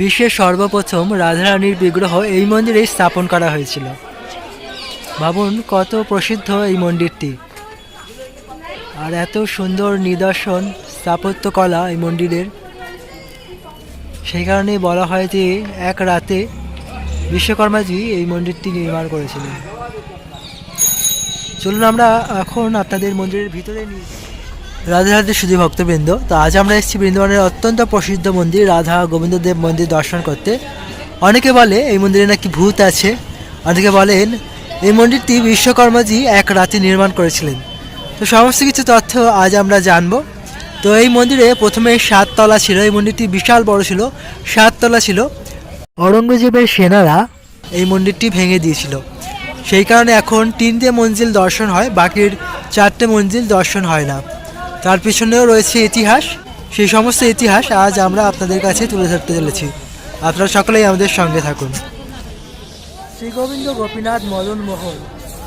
বিশ্বের সর্বপ্রথম রাধারানীর বিগ্রহ এই মন্দিরে স্থাপন করা হয়েছিল। ভাবুন কত প্রসিদ্ধ এই মন্দিরটি। আর এত সুন্দর নিদর্শন স্থাপত্যকলা এই মন্দিরের। সেই কারণেই বলা হয় যে এক রাতে বিশ্বকর্মাজি এই মন্দিরটি নির্মাণ করেছিলেন। চলুন আমরা এখন আপনাদের মন্দিরের ভিতরে নিয়ে। রাধে রাধে শুধু ভক্তবৃন্দ। তো আজ আমরা এসেছি বৃন্দাবনের অত্যন্ত প্রসিদ্ধ মন্দির, রাধা গোবিন্দদেব মন্দির দর্শন করতে। অনেকে বলে এই মন্দিরে নাকি ভূত আছে। অনেকে বলেন এই মন্দিরটি বিশ্বকর্মাজি এক রাতে নির্মাণ করেছিলেন। তো সমস্ত কিছু তথ্য আজ আমরা জানব। তো এই মন্দিরে প্রথমে সাততলা ছিল, এই মন্দিরটি বিশাল বড় ছিল সাততলা ছিল। অরঙ্গজেবের সেনারা এই মন্দিরটি ভেঙে দিয়েছিল। সেই কারণে এখন তিনটে মঞ্জিল দর্শন হয়, বাকির চারটে মঞ্জিল দর্শন হয় না। তার পিছনেও রয়েছে ইতিহাস। সেই সমস্ত ইতিহাস আজ আমরা আপনাদের কাছে তুলে ধরতে চলেছি। আপনারা সকলেই আমাদের সঙ্গে থাকুন। শ্রী গোবিন্দ গোপীনাথ মদন মোহন।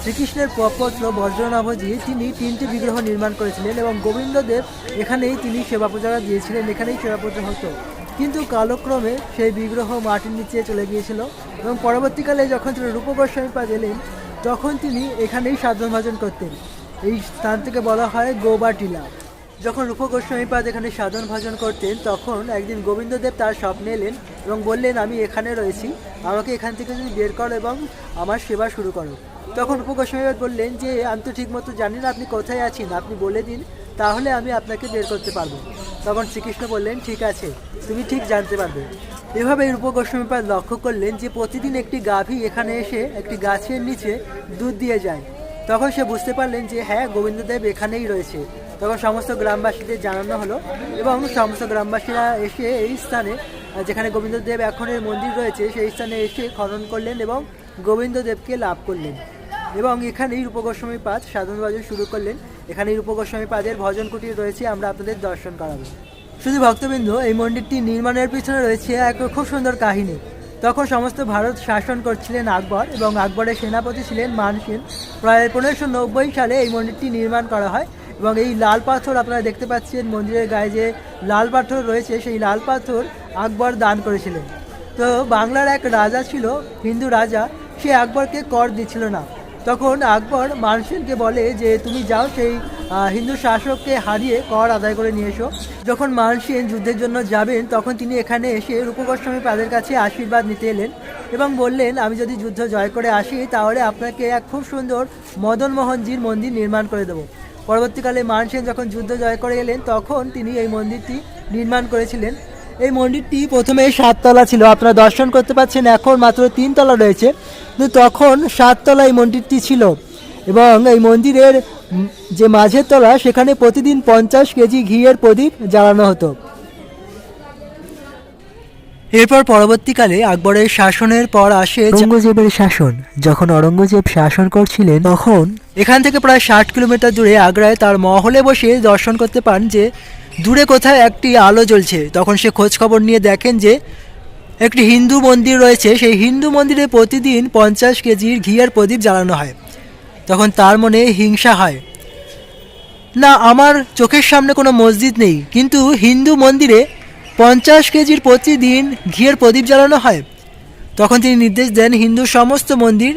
শ্রীকৃষ্ণের প্রপত্র বজ্রনাভজি, তিনি তিনটি বিগ্রহ নির্মাণ করেছিলেন এবং গোবিন্দদেব এখানেই তিনি সেবা পূজা দিয়েছিলেন, এখানেই সেবা পূজা হতো। কিন্তু কালক্রমে সেই বিগ্রহ মাটির নিচে চলে গিয়েছিল এবং পরবর্তীকালে যখন তিনি রূপ গোস্বামী পাদ এলেন তখন তিনি এখানেই সাধন ভজন করতেন। এই স্থান থেকে বলা হয় গোবাটিলা। যখন রূপ গোস্বামীপাদ এখানে সাধন ভজন করতেন, তখন একদিন গোবিন্দদেব তার স্বপ্নে এলেন এবং বললেন, আমি এখানে রয়েছি। আমাকে এখান থেকে তুমি বের করো এবং আমার সেবা শুরু করো। তখন রূপ গোস্বামীপাদ বললেন, যে, আমি তো ঠিকমতো জানি না, আপনি কোথায় আছেন? আপনি বলে দিন, তাহলে আমি আপনাকে বের করতে পারব। তখন শ্রীকৃষ্ণ বললেন, ঠিক আছে, তুমি ঠিক জানতে পারবে। এভাবে রূপ গোস্বামীপাদ লক্ষ্য করলেন যে, প্রতিদিন একটি গাভী এখানে এসে একটি গাছের নিচে দুধ দিয়ে যায়। তখন সে বুঝতে পারলেন যে হ্যাঁ গোবিন্দদেব এখানেই রয়েছে। তখন সমস্ত গ্রামবাসীদের জানানো হলো এবং সমস্ত গ্রামবাসীরা এসে এই স্থানে, যেখানে গোবিন্দদেব এখনের মন্দির রয়েছে, সেই স্থানে এসে খনন করলেন এবং গোবিন্দদেবকে লাভ করলেন। এবং এখানেই রূপগোস্বামী পাদ সাধন ভজন শুরু করলেন। এখানেই রূপগোস্বামী পাদের ভজন কুটির রয়েছে, আমরা আপনাদের দর্শন করাবো। শুধু ভক্তবৃন্দ, এই মন্দিরটি নির্মাণের পিছনে রয়েছে এক খুব সুন্দর কাহিনী। তখন সমস্ত ভারত শাসন করছিলেন আকবর এবং আকবরের সেনাপতি ছিলেন মানসিং প্রায় পনেরোশো সালে এই মন্দিরটি নির্মাণ করা হয়। এবং এই লাল পাথর আপনারা দেখতে পাচ্ছেন মন্দিরের গায়ে যে লাল পাথর রয়েছে, সেই লাল পাথর আকবর দান করেছিলেন। তো বাংলার এক রাজা ছিল, হিন্দু রাজা, সে আকবরকে কর দিচ্ছিল না। তখন আকবর মানসিংকে বলে যে, তুমি যাও সেই হিন্দু শাসককে হারিয়ে কর আদায় করে নিয়ে এসো। যখন মানসিং যুদ্ধের জন্য যাবেন, তখন তিনি এখানে এসে রূপগোস্বামী পাদের কাছে আশীর্বাদ নিতে এলেন এবং বললেন, আমি যদি যুদ্ধ জয় করে আসি, তাহলে আপনাকে এক খুব সুন্দর মদন মোহনজির মন্দির নির্মাণ করে দেবো। পরবর্তীকালে মানসেন যখন যুদ্ধ জয় করে এলেন, তখন তিনি এই মন্দিরটি নির্মাণ করেছিলেন। এই মন্দিরটি প্রথমে সাততলা ছিল, আপনারা দর্শন করতে পাচ্ছেন এখন মাত্র তিনতলা রয়েছে। কিন্তু তখন সাততলা এই মন্দিরটি ছিল এবং এই মন্দিরের যে মাঝের তলা, সেখানে প্রতিদিন পঞ্চাশ কেজি ঘিয়ের প্রদীপ জ্বালানো হতো। এরপর পরবর্তীকালে আকবরের শাসনের পর আসে অরঙ্গজেবের শাসন। যখন অরঙ্গজেব শাসন করছিলেন তখন এখান থেকে প্রায় ষাট কিলোমিটার দূরে আগ্রায় তার মহলে বসে দর্শন করতে পান যে দূরে কোথায় একটি আলো জ্বলছে। তখন সে খোঁজ খবর নিয়ে দেখেন যে একটি হিন্দু মন্দির রয়েছে। সেই হিন্দু মন্দিরে প্রতিদিন পঞ্চাশ কেজির ঘিয়ের প্রদীপ জ্বালানো হয়। তখন তার মনে হিংসা হয়। না আমার চোখের সামনে কোনো মসজিদ নেই কিন্তু হিন্দু মন্দিরে পঞ্চাশ কেজির প্রতিদিন ঘিয়ের প্রদীপ জ্বালানো হয়। তখন তিনি নির্দেশ দেন হিন্দু সমস্ত মন্দির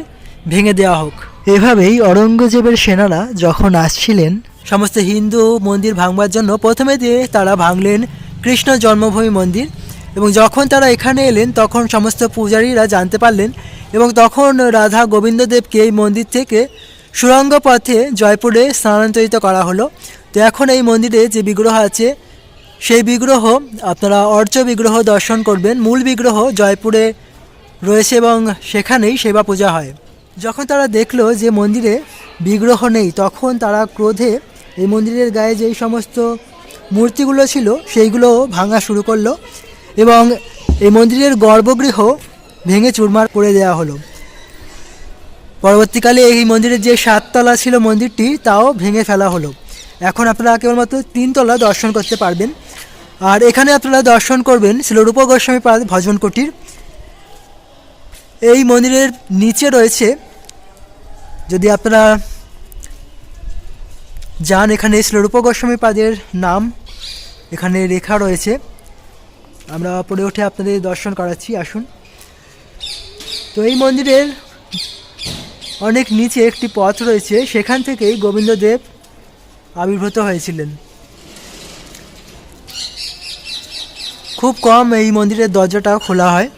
ভেঙে দেওয়া হোক। এভাবেই অরঙ্গজেবের সেনারা যখন আসছিলেন সমস্ত হিন্দু মন্দির ভাঙবার জন্য প্রথমে দিয়ে তারা ভাঙলেন কৃষ্ণ জন্মভূমি মন্দির এবং যখন তারা এখানে এলেন তখন সমস্ত পূজারীরা জানতে পারলেন এবং তখন রাধা গোবিন্দদেবকে এই মন্দির থেকে সুরঙ্গ পথে জয়পুরে স্থানান্তরিত করা হলো। তো এখন এই মন্দিরে যে বিগ্রহ আছে সেই বিগ্রহ, আপনারা অর্চ বিগ্রহ দর্শন করবেন। মূল বিগ্রহ জয়পুরে রয়েছে এবং সেখানেই সেবা পূজা হয়। যখন তারা দেখল যে মন্দিরে বিগ্রহ নেই, তখন তারা ক্রোধে এই মন্দিরের গায়ে যেই সমস্ত মূর্তিগুলো ছিল, সেইগুলো ভাঙা শুরু করল এবং এই মন্দিরের গর্ভগৃহ ভেঙে চুরমার করে দেওয়া হলো। পরবর্তীকালে এই মন্দিরের যে সাততলা ছিল মন্দিরটি, তাও ভেঙে ফেলা হলো। এখন আপনারা কেবলমাত্র তিনতলা দর্শন করতে পারবেন। আর এখানে আপনারা দর্শন করবেন ছিল রূপ গোস্বামী ভজন কুটির। এই মন্দিরের নিচে রয়েছে, যদি আপনারা যান, এখানে ছিল রূপ গোস্বামী পাদের নাম এখানে লেখা রয়েছে। আমরা পরে উঠে আপনাদের দর্শন করাচ্ছি, আসুন। তো এই মন্দিরের অনেক নিচে একটি পথ রয়েছে, সেখান থেকেই গোবিন্দদেব আবির্ভূত হয়েছিলেন। খুব কম এই মন্দিরের দরজাটা খোলা হয়।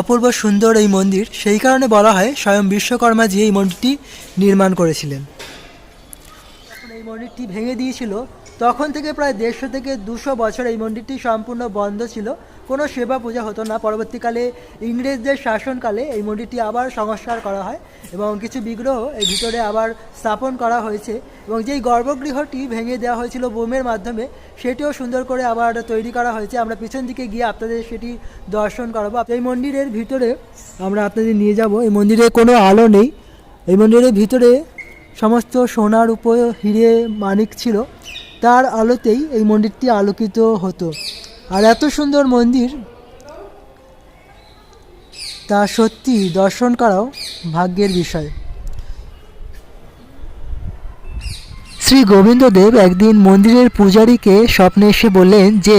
অপূর্ব সুন্দর এই মন্দির, সেই কারণে বলা হয় স্বয়ং বিশ্বকর্মাজি এই মন্দিরটি নির্মাণ করেছিলেন। যখন এই মন্দিরটি ভেঙে দিয়েছিল, তখন থেকে প্রায় দেড়শো থেকে দুশো বছর এই মন্দিরটি সম্পূর্ণ বন্ধ ছিল। কোনো সেবা পূজা হতো না। পরবর্তীকালে ইংরেজদের শাসনকালে এই মন্দিরটি আবার সংস্কার করা হয় এবং কিছু বিগ্রহ এই ভিতরে আবার স্থাপন করা হয়েছে এবং যেই গর্ভগৃহটি ভেঙে দেওয়া হয়েছিল বোমের মাধ্যমে, সেটিও সুন্দর করে আবার তৈরি করা হয়েছে। আমরা পিছন দিকে গিয়ে আপনাদের সেটি দর্শন করাবো। এই মন্দিরের ভিতরে আমরা আপনাদের নিয়ে যাব। এই মন্দিরে কোনো আলো নেই। এই মন্দিরের ভিতরে সমস্ত সোনার উপর হিরে মানিক ছিল। তার আলোতেই এই মন্দিরটি আলোকিত হতো। আর এত সুন্দর মন্দির, তা সত্যি দর্শন করাও ভাগ্যের বিষয়। শ্রী গোবিন্দদেব একদিন মন্দিরের পূজারীকে স্বপ্নে এসে বললেন যে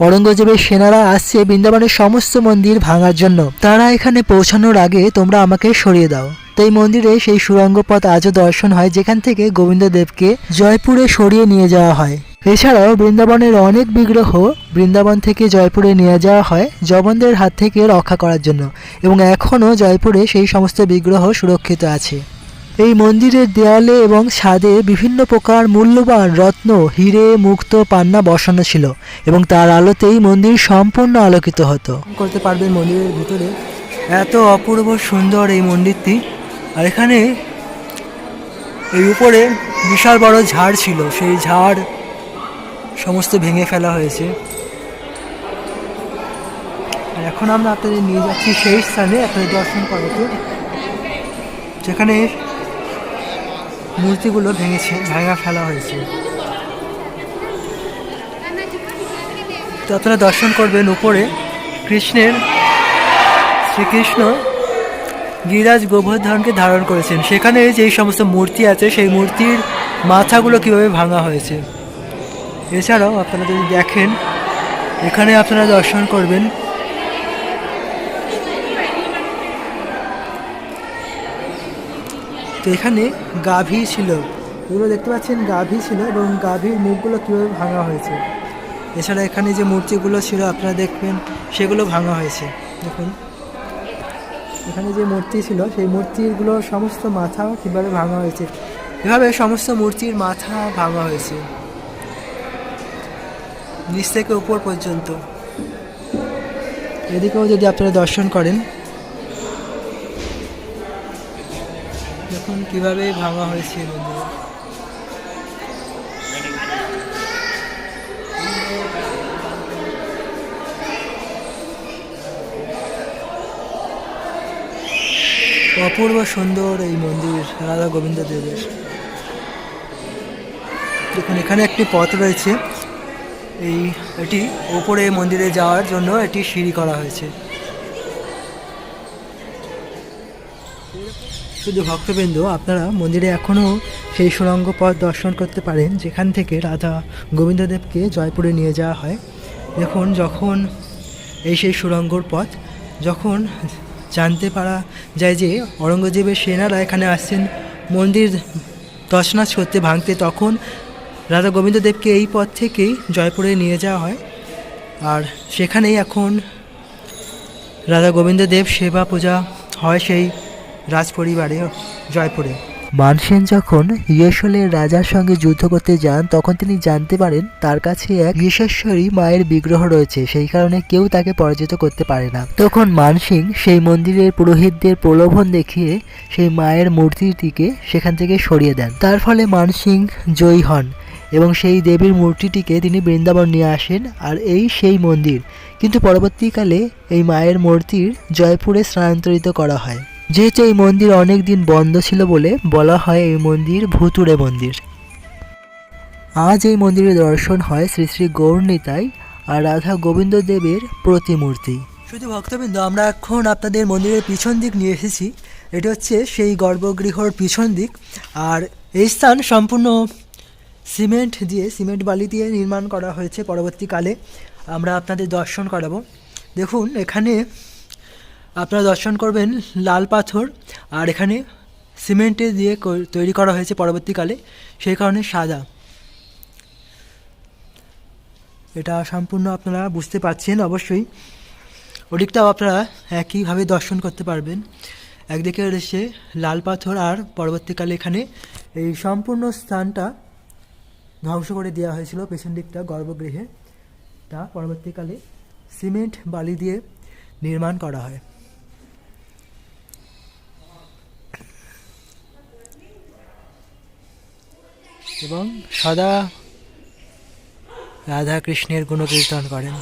অরঙ্গজেবের সেনারা আসছে বৃন্দাবনের সমস্ত মন্দির ভাঙার জন্য। তারা এখানে পৌঁছানোর আগে তোমরা আমাকে সরিয়ে দাও। তাই মন্দিরে সেই সুরঙ্গ পথ আজও দর্শন হয়, যেখান থেকে গোবিন্দদেবকে জয়পুরে সরিয়ে নিয়ে যাওয়া হয়। এছাড়াও বৃন্দাবনের অনেক বিগ্রহ বৃন্দাবন থেকে জয়পুরে নিয়ে যাওয়া হয়, জবনদের হাত থেকে রক্ষা করার জন্য। এবং এখনও জয়পুরে সেই সমস্ত বিগ্রহ সুরক্ষিত আছে। এই মন্দিরের দেয়ালে এবং ছাদে বিভিন্ন প্রকার মূল্যবান রত্ন, হিরে, মুক্ত পান্না বসানো ছিল এবং তার আলোতেই মন্দির সম্পূর্ণ আলোকিত হতো। করতে পারবেন মন্দিরের ভিতরে। এত অপূর্ব সুন্দর এই মন্দিরটি। আর এখানে এই উপরে বিশাল বড় ঝাড় ছিল। সেই ঝাড় সমস্ত ভেঙে ফেলা হয়েছে। আর এখন আমরা আপনাদের নিয়ে যাচ্ছি সেই স্থানে, আপনাদের দর্শন করাতে যেখানে মূর্তিগুলো ভেঙেছে, ভাঙা ফেলা হয়েছে। তো আপনারা দর্শন করবেন উপরে, কৃষ্ণের, শ্রীকৃষ্ণ গিরিরাজ গোবর্ধনকে ধারণ করেছেন। সেখানে যেই সমস্ত মূর্তি আছে, সেই মূর্তির মাথাগুলো কীভাবে ভাঙা হয়েছে? এছাড়াও আপনারা যদি দেখেন, এখানে আপনারা দর্শন করবেন, তো এখানে গাভী ছিল। এগুলো দেখতে পাচ্ছেন, গাভী ছিল এবং গাভীর মুখগুলো কীভাবে ভাঙা হয়েছে? এছাড়া এখানে যে মূর্তিগুলো ছিল, আপনারা দেখবেন, সেগুলো ভাঙা হয়েছে। দেখুন। এখানে যে মূর্তি ছিল, সেই মূর্তিগুলো সমস্ত মাথাও কীভাবে ভাঙা হয়েছে? এভাবে সমস্ত মূর্তির মাথা ভাঙা হয়েছে? নিচ থেকে উপর পর্যন্ত। এদিকেও যদি আপনারা দর্শন করেন, দেখুন কীভাবে ভাঙা হয়েছে মন্দিরে অপূর্ব সুন্দর এই মন্দির রাধা গোবিন্দ দেবের। দেখুন, এখানে একটি পথ রয়েছে। এই, এটি ওপরে মন্দিরে যাওয়ার জন্য এটি সিঁড়ি করা হয়েছে। শুধু ভক্তবৃন্দ, আপনারা মন্দিরে এখনও সেই সুরঙ্গ পথ দর্শন করতে পারেন, যেখান থেকে রাধা গোবিন্দদেবকে জয়পুরে নিয়ে যাওয়া হয়। দেখুন, যখন এই সেই সুরঙ্গর পথ, যখন জানতে পারা যায় যে অরঙ্গজেবের সেনারা এখানে আসছেন। মন্দির তছনাছ করতে ভাঙতে তখন রাজা গোবিন্দদেবকে এই পথ থেকেই জয়পুরে নিয়ে যাওয়া হয়। আর সেখানেই এখন রাজা গোবিন্দদেব সেবা পূজা হয় সেই রাজপরিবারে, জয়পুরে। মানসেন যখন ইয়েশলের রাজার সঙ্গে যুদ্ধ করতে যান, তখন তিনি জানতে পারেন তার কাছে এক বিশেশ্বরী মায়ের বিগ্রহ রয়েছে, সেই কারণে কেউ তাকে পরাজিত করতে পারে না। তখন মানসিং সেই মন্দিরের পুরোহিতদের প্রলোভন দেখিয়ে সেই মায়ের মূর্তিটিকে সেখান থেকে সরিয়ে দেন। তার ফলে মানসিং জয়ী হন এবং সেই দেবীর মূর্তিটিকে তিনি বৃন্দাবন নিয়ে আসেন আর এই সেই মন্দির। কিন্তু পরবর্তীকালে এই মায়ের মূর্তির জয়পুরে স্থানান্তরিত করা হয়। যেহেতু এই মন্দির অনেক দিন বন্ধ ছিল বলে বলা হয় এই মন্দির ভুতুড়ে মন্দির। আজ এই মন্দিরে দর্শন হয় শ্রী শ্রী গৌরনীতাই আর রাধা গোবিন্দ দেবের প্রতিমূর্তি। শুধু ভক্তবৃন্দ, আমরা এখন আপনাদের মন্দিরের পিছন দিক নিয়ে এসেছি। এটি হচ্ছে সেই গর্ভগৃহর পিছন দিক। আর এই স্থান সম্পূর্ণ সিমেন্ট দিয়ে, সিমেন্ট বালি দিয়ে নির্মাণ করা হয়েছে পরবর্তীকালে। আমরা আপনাদের দর্শন করাবো। দেখুন, এখানে আপনারা দর্শন করবেন লাল পাথর, আর এখানে সিমেন্টে দিয়ে তৈরি করা হয়েছে পরবর্তীকালে, সেই কারণে সাদা। এটা সম্পূর্ণ আপনারা বুঝতে পারছেন অবশ্যই। ওদিকটাও আপনারা একইভাবে দর্শন করতে পারবেন। একদিকে রয়েছে লাল পাথর, আর পরবর্তীকালে এখানে এই সম্পূর্ণ স্থানটা ধ্বংস করে দেওয়া হয়েছিল, পেছন দিকটা গর্ভগৃহে। তা পরবর্তীকালে সিমেন্ট বালি দিয়ে নির্মাণ করা হয়। এবং সদা রাধাকৃষ্ণের গুণকীর্তন করেন।